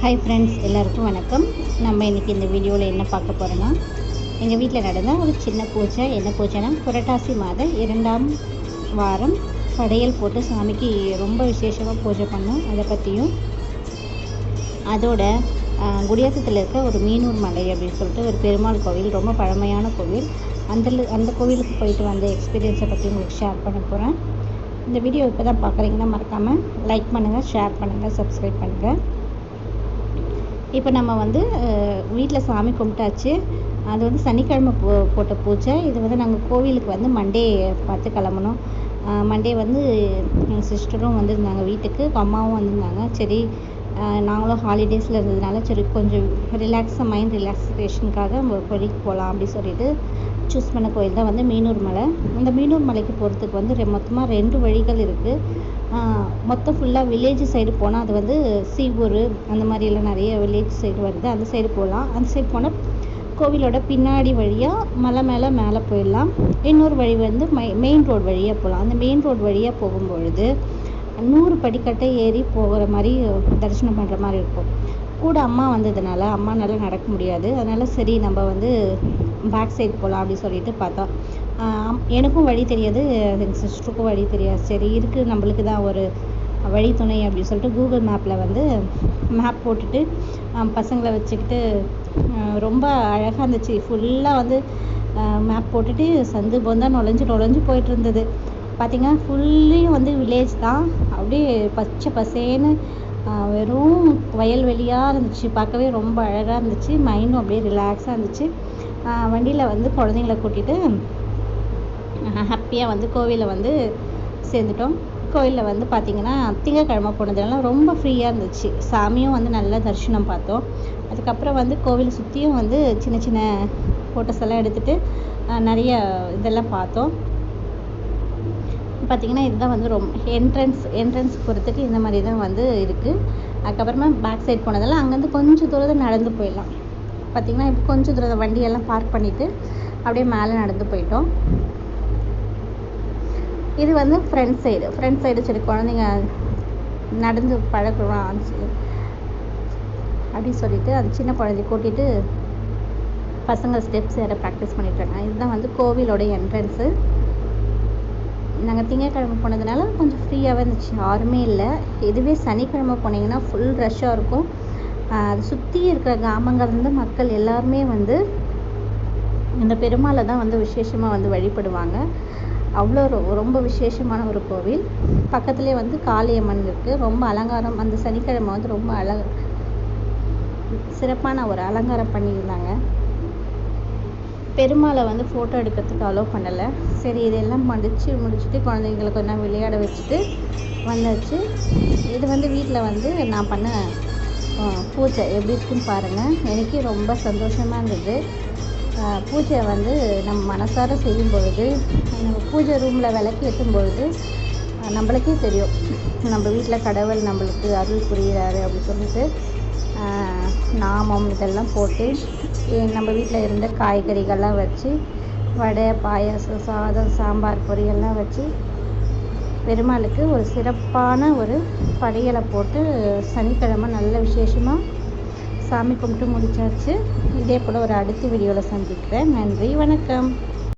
Hi friends எல்லாருக்கும் வணக்கம். நம்ம இன்றைக்கி இந்த வீடியோவில் என்ன பார்க்க போகிறோன்னா எங்கள் வீட்டில் நடந்த ஒரு சின்ன பூஜை. என்ன பூஜைனா புரட்டாசி மாத இரண்டாம் வாரம் படையல் போட்டு சாமிக்கு ரொம்ப விசேஷமாக பூஜை பண்ணோம். அதை பற்றியும் அதோட குடியாத்தத்தில் இருக்க ஒரு மீனூர் மலை அப்படின்னு சொல்லிட்டு ஒரு பெருமாள் கோவில் ரொம்ப பழமையான கோவில். அந்த அந்த கோவிலுக்கு போயிட்டு வந்த எக்ஸ்பீரியன்ஸை பற்றி உங்களுக்கு ஷேர் பண்ண போகிறேன் இந்த வீடியோ இப்போ தான் பார்க்குறீங்கன்னா மறக்காமல் லைக் பண்ணுங்கள் ஷேர் பண்ணுங்கள் சப்ஸ்கிரைப் பண்ணுங்கள் இப்போ நம்ம வந்து வீட்டில் சாமி கும்பிட்டாச்சு. அது வந்து சனிக்கிழமை போ போட்ட பூஜை. இது வந்து நாங்கள் கோவிலுக்கு வந்து மண்டே பார்த்து கிளம்புனோம் மண்டே வந்து எங்கள் சிஸ்டரும் வந்திருந்தாங்க வீட்டுக்கு. அம்மாவும் வந்திருந்தாங்க. சரி நாங்களும் ஹாலிடேஸில் இருந்ததுனால சரி கொஞ்சம் ரிலாக்ஸாக மைண்ட் ரிலாக்ஸேஷனுக்காக நம்ம கோயிலுக்கு போகலாம் அப்படி சொல்லிட்டு சூஸ் பண்ண கோயில் தான் வந்து மீனூர் மலை. இந்த மீனூர் மலைக்கு போகிறதுக்கு வந்து ரெ- மொத்தமாக ரெண்டு வழிகள் இருக்குது மொத்தம் ஃபுல்லாக வில்லேஜ் சைடு போனால் அது வந்து சீவூர் அந்த மாதிரியெல்லாம் நிறைய வில்லேஜ் சைடு வருது. அந்த சைடு போகலாம் அந்த சைடு போனால் கோவிலோட பின்னாடி வழியாக மலை மேலே மேலே போயிடலாம். இன்னொரு வழி வந்து மை மெயின் ரோடு வழியாக போகலாம் அந்த மெயின் ரோடு வழியாக போகும்பொழுது நூறு படிக்கட்டை ஏறி போகிற மாதிரி தரிசனம் பண்ணுற மாதிரி இருக்கும். கூட அம்மா வந்ததுனால அம்மானால நடக்க முடியாது. அதனால சரி நம்ம வந்து பேக் சைடு போகலாம் அப்படின்னு சொல்லிட்டு பார்த்தோம். எனக்கும் வழி தெரியாது எங்கள் சிஸ்டருக்கும் வழி தெரியாது. சரி இருக்குது நம்மளுக்கு தான் ஒரு வழித்துணை அப்படின்னு சொல்லிட்டு கூகுள் மேப்பில் வந்து மேப் போட்டுட்டு பசங்களை வச்சுக்கிட்டு ரொம்ப அழகாக இருந்துச்சு. ஃபுல்லாக வந்து மேப் போட்டுட்டு சந்து பொந்தா நுழைஞ்சு நுழைஞ்சு போயிட்டு இருந்தது. பார்த்திங்கன்னா ஃபுல்லையும் வந்து வில்லேஜ் தான். அப்படியே பச்சை பசேன்னு வெறும் வயல்வெளியாக இருந்துச்சு. பார்க்கவே ரொம்ப அழகாக இருந்துச்சு. மைண்டும் அப்படியே ரிலாக்ஸாக இருந்துச்சு. வண்டியில் வந்து குழந்தைங்கள கூட்டிகிட்டு ஹாப்பியாக வந்து கோவிலில் வந்து சேர்ந்துட்டோம். கோயிலில் வந்து பார்த்திங்கன்னா திங்கக்கிழமை போனதுனால ரொம்ப ஃப்ரீயாக இருந்துச்சு. சாமியும் வந்து நல்லா தரிசனம் பார்த்தோம். அதுக்கப்புறம் வந்து கோவில் சுற்றியும் வந்து சின்ன சின்ன ஃபோட்டோஸ் எல்லாம் எடுத்துகிட்டு நிறைய இதெல்லாம் பார்த்தோம். பார்த்தீங்கன்னா இதுதான் வந்து ரொம்ப என்ட்ரன்ஸ் என்ட்ரன்ஸ் போகிறதுக்கு இந்த மாதிரி தான் வந்து இருக்குது அதுக்கப்புறமா பேக் சைட் போனதெல்லாம் அங்கேருந்து கொஞ்சம் தூரத்தை நடந்து போயிடலாம். பார்த்தீங்கன்னா இப்போ கொஞ்சம் தூரத்தை வண்டியெல்லாம் பார்க் பண்ணிவிட்டு அப்படியே மேலே நடந்து போயிட்டோம். இது வந்து ஃப்ரண்ட் சைடு ஃப்ரண்ட் சைடு சரி குழந்தைங்க நடந்து பழக்கலாம் அப்படின்னு சொல்லிட்டு அந்த சின்ன குழந்தைய கூட்டிகிட்டு பசங்க ஸ்டெப்ஸ் ஏற ப்ராக்டிஸ் பண்ணிட்டுருக்காங்க இதுதான் வந்து கோவிலோட என்ட்ரன்ஸு நாங்கள் திங்கக்கிழமை போனதுனால கொஞ்சம் ஃப்ரீயாகவே இருந்துச்சு. யாருமே இல்லை. இதுவே சனிக்கிழமை போனீங்கன்னா ஃபுல் ரஷ்ஷாக இருக்கும். அது சுற்றி இருக்கிற கிராமங்கள்லேருந்து மக்கள் எல்லாருமே வந்து இந்த பெருமாளை தான் வந்து விசேஷமாக வந்து வழிபடுவாங்க. அவ்வளோ ரொ- ரொம்ப விசேஷமான ஒரு கோவில். பக்கத்துலேயே வந்து காளியம்மன் இருக்குது ரொம்ப அலங்காரம் அந்த சனிக்கிழமை வந்து ரொம்ப அழக சிறப்பான ஒரு அலங்காரம் பண்ணியிருந்தாங்க. பெருமாளை வந்து ஃபோட்டோ எடுக்கிறதுக்கு அலோவ் பண்ணலை. சரி இதெல்லாம் முடிச்சு முடிச்சுட்டு குழந்தைங்களை கொஞ்சம் விளையாட வச்சுட்டு வந்தாச்சு. இது வந்து வீட்டில் வந்து நான் பண்ண பூஜை. எப்படி இருக்குன்னு பாருங்கள் எனக்கே ரொம்ப சந்தோஷமாக இருந்தது. பூஜையை பூஜை வந்து நம்ம மனசார செய்யும் பொழுது நம்ம பூஜை ரூமில் விளக்கு ஏற்றும் பொழுது நம்மளுக்கே தெரியும். நம்ம வீட்டில் கடவுள் நம்மளுக்கு அருள் புரிகிறாரு அப்படி சொல்லிட்டு நாமம் இதெல்லாம் போட்டு நம்ம வீட்டில் இருந்த காய்கறிகள்லாம் வச்சு வடை பாயாசம் சாதம் சாம்பார் பொரியெல்லாம் வச்சு பெருமாளுக்கு ஒரு சிறப்பான ஒரு படையலை போட்டு சனிக்கிழமை நல்ல விசேஷமாக சாமி கும்பிட்டு முடிச்சாச்சு. இதே போல் ஒரு அடுத்த வீடியோவில் சந்திக்கிறேன். நன்றி வணக்கம்.